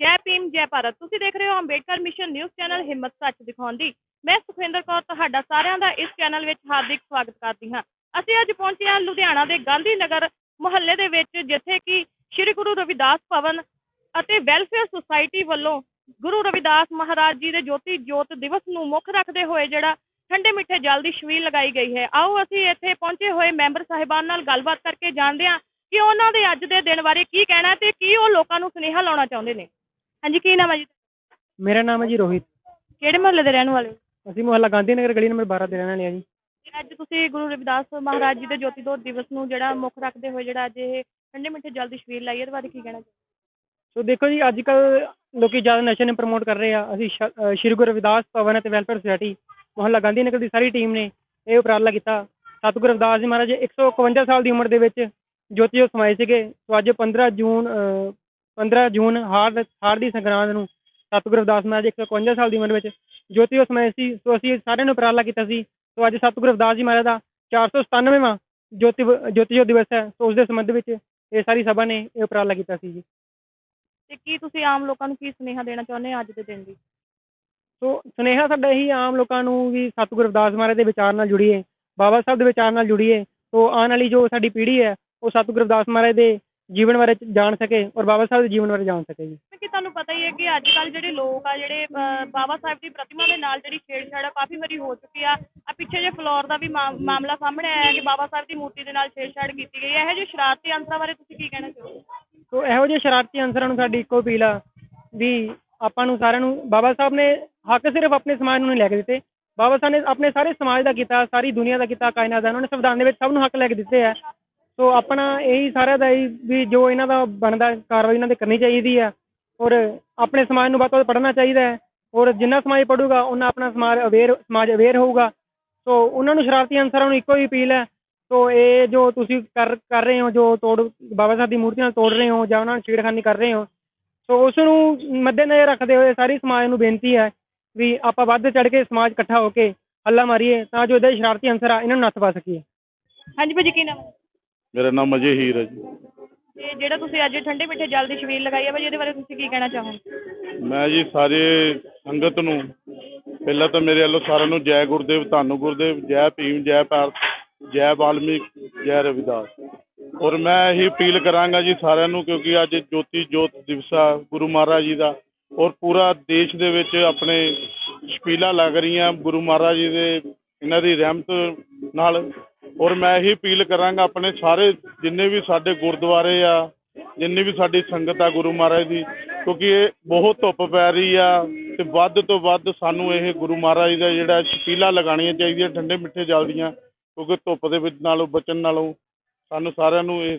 ਜੈ ਭੀਮ। ਜੈ ਭਾਰਤ। ਤੁਸੀਂ ਦੇਖ ਰਹੇ ਹੋ ਅੰਬੇਡਕਰ ਮਿਸ਼ਨ ਨਿਊਜ਼ ਚੈਨਲ ਹਿੰਮਤ ਸੱਚ ਦਿਖਾਉਂਦੀ ਮੈਂ ਸੁਖਿੰਦਰ ਕੌਰ ਤੁਹਾਡਾ ਸਾਰਿਆਂ ਦਾ ਇਸ ਚੈਨਲ ਵਿੱਚ ਹਾਰਦਿਕ ਸਵਾਗਤ ਕਰਦੀ ਹਾਂ। ਅਸੀਂ ਅੱਜ ਪਹੁੰਚੇ ਹਾਂ ਲੁਧਿਆਣਾ ਦੇ ਗਾਂਧੀ ਨਗਰ ਮੁਹੱਲੇ ਦੇ ਵਿੱਚ, ਜਿੱਥੇ ਕਿ ਸ੍ਰੀ ਗੁਰੂ ਰਵਿਦਾਸ ਭਵਨ ਅਤੇ ਵੈਲਫੇਅਰ ਸੁਸਾਇਟੀ ਵੱਲੋਂ ਗੁਰੂ ਰਵਿਦਾਸ ਮਹਾਰਾਜ ਜੀ ਦੇ ਜੋਤੀ ਜੋਤ ਦਿਵਸ ਨੂੰ ਮੁੱਖ ਰੱਖਦੇ ਹੋਏ ਜਿਹੜਾ ਠੰਡੇ ਮਿੱਠੇ ਜਲ ਦੀ ਛਬੀਲ ਲਗਾਈ ਗਈ ਹੈ। ਆਓ ਅਸੀਂ ਇੱਥੇ ਪਹੁੰਚੇ ਹੋਏ ਮੈਂਬਰ ਸਾਹਿਬਾਨ ਨਾਲ ਗੱਲਬਾਤ ਕਰਕੇ ਜਾਣਦੇ ਹਾਂ ਕਿ ਉਹਨਾਂ ਦੇ ਅੱਜ ਦੇ ਦਿਨ ਬਾਰੇ ਕੀ ਕਹਿਣਾ ਤੇ ਕੀ ਉਹ ਲੋਕਾਂ ਨੂੰ ਸੁਨੇਹਾ ਲਾਉਣਾ ਚਾਹੁੰਦੇ ਨੇ। ਹਾਂਜੀ ਕੀ ਨਾਮ ਹੈ ਜੀ? ਮੇਰਾ ਨਾਮ ਹੈ ਜੀ ਰੋਹਿਤ। ਕਿਹੜੇ ਮੁਹੱਲੇ ਦੇ ਰਹਿਣ ਵਾਲੇ ਹੋ? ਅਸੀਂ ਮੁਹੱਲਾ ਗਾਂਧੀ ਨਗਰ ਗਲੀ ਨੰਬਰ 12 ਦੇ ਰਹਿਣ ਵਾਲੇ ਹਾਂ ਜੀ। ਅੱਜ ਤੁਸੀਂ ਗੁਰੂ ਰਵਿਦਾਸ ਮਹਾਰਾਜ ਜੀ ਦੇ ਜੋਤੀ ਜੋਤ ਦਿਵਸ ਨੂੰ ਜਿਹੜਾ ਮੁੱਖ ਰੱਖਦੇ ਹੋਏ ਜਿਹੜਾ ਅੱਜ ਇਹ ਠੰਡੇ ਮਿੱਠੇ ਜਲ ਦੀ ਲਾਈ ਹੈ, ਇਹਦੇ ਬਾਰੇ ਕੀ ਕਹਿਣਾ ਚਾਹੁੰਦੇ ਸੋ ਦੇਖੋ ਜੀ ਅੱਜ ਕੱਲ ਲੋਕੀ ਜ਼ਿਆਦਾ ਨਸ਼ੇ ਨੂੰ ਪ੍ਰਮੋਟ ਕਰ ਰਹੇ ਆ। ਅਸੀਂ ਸ਼੍ਰੀ ਗੁਰੂ ਰਵਿਦਾਸ ਭਵਨ ਅਤੇ ਵੈਲਫੇਅਰ ਸੁਸਾਇਟੀ ਮੁਹੱਲਾ ਗਾਂਧੀ ਨਗਰ ਦੀ ਸਾਰੀ ਟੀਮ ਨੇ ਇਹ ਉਪਰਾਲਾ ਕੀਤਾ। ਸਤਿਗੁਰੂ ਅਰਦਾਸ ਜੀ ਮਹਾਰਾਜ 151 ਸਾਲ ਦੀ ਉਮਰ ਦੇ ਵਿੱਚ ਜੋਤੀ ਜੋਤ ਸਮਾਏ ਸੀਗੇ। ਸੋ ਅੱਜ 15 ਜੂਨ 15 ਜੂਨ ਹਾੜ ਹਾੜ ਦੀ ਸੰਗਰਾਂਦ ਨੂੰ ਸਤਿਗੁਰੂ ਰਵਿਦਾਸ ਮਹਾਰਾਜ 151 ਸਾਲ ਦੀ ਉਮਰ ਵਿੱਚ ਜੋਤੀ ਜੋਤ ਸਮਾਏ ਸੀ, ਸੋ ਅਸੀਂ ਸਾਰਿਆਂ ਨੂੰ ਉਪਰਾਲਾ ਕੀਤਾ ਸੀ। ਸੋ ਅੱਜ ਸਤਿਗੁਰੂ ਰਵਿਦਾਸ ਜੀ ਮਹਾਰਾਜ ਦਾ 497ਵਾਂ ਜੋਤੀ ਜੋਤੀ ਜੋਤ ਦਿਵਸ ਹੈ, ਸੋ ਉਸ ਦੇ ਸੰਬੰਧ ਵਿੱਚ ਇਹ ਸਾਰੀ ਸਭਾ ਨੇ ਇਹ ਉਪਰਾਲਾ ਕੀਤਾ ਸੀ ਜੀ। ਤੇ ਕੀ ਤੁਸੀਂ ਆਮ ਲੋਕਾਂ ਨੂੰ ਕੀ ਸੁਨੇਹਾ ਦੇਣਾ ਚਾਹੁੰਦੇ ਹੋ ਅੱਜ ਦੇ ਦਿਨ ਦੀ? ਸੋ ਸੁਨੇਹਾ ਸਾਡਾ ਇਹੀ ਆਮ ਲੋਕਾਂ ਨੂੰ ਵੀ ਸਤਿਗੁਰੂ ਰਵਿਦਾਸ ਮਹਾਰਾਜ ਦੇ ਵਿਚਾਰ ਨਾਲ ਜੁੜੀਏ ਬਾਬਾ ਸਾਹਿਬ ਦੇ ਵਿਚਾਰ ਨਾਲ ਜੁੜੀਏ ਸੋ ਆਉਣ ਵਾਲੀ ਜੋ ਸਾਡੀ ਪੀੜ੍ਹੀ ਹੈ ਉਹ ਸਤਿਗੁਰੂ ਰਵਿਦਾਸ ਮਹਾਰਾਜ ਦੇ ਜੀਵਨ ਬਾਰੇ ਜਾਣ ਸਕੇ ਔਰ ਬਾਬਾ ਸਾਹਿਬ ਦੇ ਜੀਵਨ ਬਾਰੇ ਜਾਣ ਸਕੇ ਜੀ। ਕਿ ਤੁਹਾਨੂੰ ਪਤਾ ਹੀ ਹੈ ਕਿ ਅੱਜ ਕੱਲ ਜਿਹੜੇ ਲੋਕ ਆ ਜਿਹੜੇ ਬਾਬਾ ਸਾਹਿਬ ਦੀ ਪ੍ਰਤਿਮਾ ਦੇ ਨਾਲ ਜਿਹੜੀ ਛੇੜਛਾੜ ਆ ਕਾਫੀ ਵਾਰੀ ਹੋ ਚੁੱਕੀ ਆ। ਆ ਪਿੱਛੇ ਜੇ ਫਲੋਰ ਦਾ ਵੀ ਮਾਮਲਾ ਸਾਹਮਣੇ ਆਇਆ ਕਿ ਬਾਬਾ ਸਾਹਿਬ ਦੀ ਮੂਰਤੀ ਦੇ ਨਾਲ ਛੇੜਛਾੜ ਕੀਤੀ ਗਈ ਹੈ। ਇਹੋ ਜਿਹੇ ਸ਼ਰਾਰਤੀ ਅੰਸਰਾਂ ਬਾਰੇ ਤੁਸੀਂ ਕੀ ਕਹਿਣਾ ਚਾਹੋਗੇ? ਸੋ ਇਹੋ ਜਿਹੇ ਸ਼ਰਾਰਤੀ ਅਨਸਰਾਂ ਨੂੰ ਸਾਡੀ ਇੱਕੋ ਅਪੀਲ ਆ ਵੀ ਆਪਾਂ ਨੂੰ ਸਾਰਿਆਂ ਨੂੰ, ਬਾਬਾ ਸਾਹਿਬ ਨੇ ਹੱਕ ਸਿਰਫ ਆਪਣੇ ਸਮਾਜ ਨੂੰ ਨਹੀਂ ਲੈ ਕੇ ਦਿੱਤੇ। ਬਾਬਾ ਸਾਹਿਬ ਨੇ ਆਪਣੇ ਸਾਰੇ ਸਮਾਜ ਦਾ ਕੀਤਾ, ਸਾਰੀ ਦੁਨੀਆ ਦਾ ਕੀਤਾ, ਕਾਇਨਾਤ ਦਾ, ਉਹਨਾਂ ਨੇ ਸੰਵਿਧਾਨ ਦੇ ਵਿੱਚ ਸਭ ਨੂੰ ਹੱਕ ਲੈ ਕੇ ਦਿੱਤੇ ਆ। ਸੋ ਆਪਣਾ ਇਹੀ ਸਾਰਿਆਂ ਦਾ ਹੀ ਵੀ ਜੋ ਇਹਨਾਂ ਦਾ ਬਣਦਾ ਕਾਰਵਾਈ ਇਹਨਾਂ ਤੇ ਕਰਨੀ ਚਾਹੀਦੀ ਆ। ਔਰ ਆਪਣੇ ਸਮਾਜ ਨੂੰ ਵੱਧ ਤੋਂ ਵੱਧ ਪੜ੍ਹਨਾ ਚਾਹੀਦਾ ਹੈ। ਔਰ ਜਿੰਨਾ ਸਮਾਜ ਪੜੂਗਾ ਉਹਨਾਂ ਆਪਣਾ ਸਮਾਜ ਅਵੇਅਰ ਸਮਾਜ ਅਵੇਅਰ ਹੋਊਗਾ। ਸੋ ਉਹਨਾਂ ਨੂੰ ਸ਼ਰਾਰਤੀ ਅਨਸਰਾਂ ਨੂੰ ਇੱਕੋ ਹੀ ਅਪੀਲ ਹੈ। ਸੋ ਇਹ ਜੋ ਤੁਸੀਂ ਕਰ ਕਰ ਰਹੇ ਹੋ, ਜੋ ਤੋੜ, ਬਾਬਾ ਸਾਹਿਬ ਦੀ ਮੂਰਤੀ ਨਾਲ ਤੋੜ ਰਹੇ ਹੋ ਜਾਂ ਉਹਨਾਂ ਨੂੰ ਛੇੜਖਾਨੀ ਕਰ ਰਹੇ ਹੋ ਉਸ ਨੂੰ ਮੱਦੇਨਜ਼ਰ ਰੱਖਦੇ ਹੋਏ ਸਾਰੀ ਸਮਾਜ ਨੂੰ ਬੇਨਤੀ ਹੈ ਵੀ ਆਪਾਂ ਵੱਧ ਚੜ ਕੇ ਸਮਾਜ ਇਕੱਠਾ ਹੋ ਕੇ ਹੱਲਾ ਮਾਰੀਏ ਤਾਂ ਜੋ ਇਹਦੇ ਸ਼ਰਾਰਤੀ ਅਨਸਰ ਆ ਇਹਨਾਂ ਨੂੰ ਨੱਥ ਪਾ ਸਕੀਏ। ਹਾਂਜੀ ਭਾਜੀ ਕੀ ਨਾਮ ਹੈ? ਮੇਰਾ ਨਾਮ ਅਜੇ ਹੀਰ ਹੈ ਜੀ। ਤੇ ਜਿਹੜਾ ਤੁਸੀਂ ਅੱਜ ਠੰਡੇ ਮਿੱਠੇ ਜਲ ਦੀ ਛਬੀਲ ਲਗਾਈ ਹੈ ਭਾਜੀ ਇਹਦੇ ਬਾਰੇ ਤੁਸੀਂ ਕੀ ਕਹਿਣਾ ਚਾਹੋਗੇ? ਮੈਂ ਜੀ ਸਾਰੇ ਸੰਗਤ ਨੂੰ ਪਹਿਲਾਂ ਤਾਂ ਮੇਰੇ ਵੱਲੋਂ ਸਾਰਿਆਂ ਨੂੰ ਜੈ ਗੁਰਦੇਵ ਧੰਨ ਗੁਰਦੇਵ ਜੈ ਭੀਮ ਜੈ ਭਾਰਤ ਜੈ ਵਾਲਮੀਕ ਜੈ ਰਵਿਦਾਸ। ਔਰ ਮੈਂ ਇਹੀ ਅਪੀਲ ਕਰਾਂਗਾ ਜੀ ਸਾਰਿਆਂ ਨੂੰ, ਕਿਉਂਕਿ ਅੱਜ ਜੋਤੀ ਜੋਤ ਦਿਵਸ ਆ, ਗੁਰੂ ਮਹਾਰਾਜ ਜੀ ਦਾ। ਔਰ ਪੂਰਾ ਦੇਸ਼ ਦੇ ਵਿੱਚ ਆਪਣੇ ਛਪੀਲਾਂ ਲੱਗ ਰਹੀਆਂ ਗੁਰੂ ਮਹਾਰਾਜ ਜੀ ਦੇ, ਇਹਨਾਂ ਦੀ ਰਹਿਮਤ ਨਾਲ। ਔਰ ਮੈਂ ਇਹੀ ਅਪੀਲ ਕਰਾਂਗਾ ਆਪਣੇ ਸਾਰੇ ਜਿੰਨੇ ਵੀ ਸਾਡੇ ਗੁਰਦੁਆਰੇ ਆ, ਜਿੰਨੀ ਵੀ ਸਾਡੀ ਸੰਗਤ ਆ ਗੁਰੂ ਮਹਾਰਾਜ ਦੀ, ਕਿਉਂਕਿ ਇਹ ਬਹੁਤ ਧੁੱਪ ਪੈ ਰਹੀ ਆ ਤੇ ਵੱਧ ਤੋਂ ਵੱਧ ਸਾਨੂੰ ਇਹ ਗੁਰੂ ਮਹਾਰਾਜ ਦਾ ਜਿਹੜਾ ਛਪੀਲਾ ਲਗਾਉਣੀਆਂ ਚਾਹੀਦੀਆਂ, ਠੰਡੇ ਮਿੱਠੇ ਜਲ ਦੀਆਂ, ਕਿਉਂਕਿ ਧੁੱਪ ਦੇ ਵਿੱਚ ਨਾਲੋਂ ਬਚਣ ਨਾਲੋਂ ਸਾਨੂੰ ਸਾਰਿਆਂ ਨੂੰ ਇਹ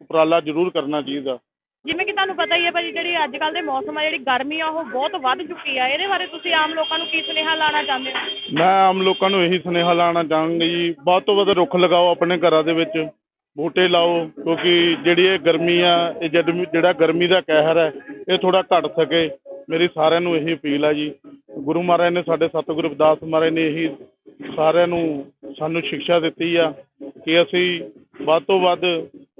ਉਪਰਾਲਾ ਜ਼ਰੂਰ ਕਰਨਾ ਚਾਹੀਦਾ। ਜਿਵੇਂ ਕਿ ਤੁਹਾਨੂੰ ਪਤਾ ਹੀ ਹੈ ਭਾਜੀ ਜਿਹੜੀ ਅੱਜ ਕੱਲ ਦੇ ਮੌਸਮ ਆ ਜਿਹੜੀ ਗਰਮੀ ਆ ਉਹ ਬਹੁਤ ਵੱਧ ਚੁੱਕੀ ਆ। ਇਹਦੇ ਬਾਰੇ ਤੁਸੀਂ ਆਮ ਲੋਕਾਂ ਨੂੰ ਕੀ ਸੁਨੇਹਾ ਲਾਣਾ ਚਾਹੁੰਦੇ ਹੋ? ਮੈਂ ਆਮ ਲੋਕਾਂ ਨੂੰ ਇਹੀ ਸੁਨੇਹਾ ਲਾਉਣਾ ਚਾਹਾਂਗਾ ਜੀ ਵੱਧ ਤੋਂ ਵੱਧ ਰੁੱਖ ਲਗਾਓ ਆਪਣੇ ਘਰਾਂ ਦੇ ਵਿੱਚ ਬੂਟੇ ਲਾਓ ਕਿਉਂਕਿ ਜਿਹੜੀ ਇਹ ਗਰਮੀ ਆ ਇਹ ਜਦ ਜਿਹੜਾ ਗਰਮੀ ਦਾ ਕਹਿਰ ਹੈ ਇਹ ਥੋੜਾ ਘਟ ਸਕੇ। ਮੇਰੀ ਸਾਰਿਆਂ ਨੂੰ ਇਹੀ ਅਪੀਲ ਆ ਜੀ। ਗੁਰੂ ਮਹਾਰਾਜ ਨੇ ਸਾਡੇ ਸਤਿਗੁਰੂ ਰਵਿਦਾਸ ਮਹਾਰਾਜ ਨੇ ਇਹੀ ਸਾਰਿਆਂ ਨੂੰ ਸਾਨੂੰ ਸਿੱਖਿਆ ਦਿੱਤੀ ਆ ਕਿ ਅਸੀਂ ਵੱਧ ਤੋਂ ਵੱਧ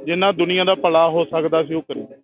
ਜਿੰਨਾ ਦੁਨੀਆ ਦਾ ਭਲਾ ਹੋ ਸਕਦਾ ਸੀ ਉਹ ਕਰੀਏ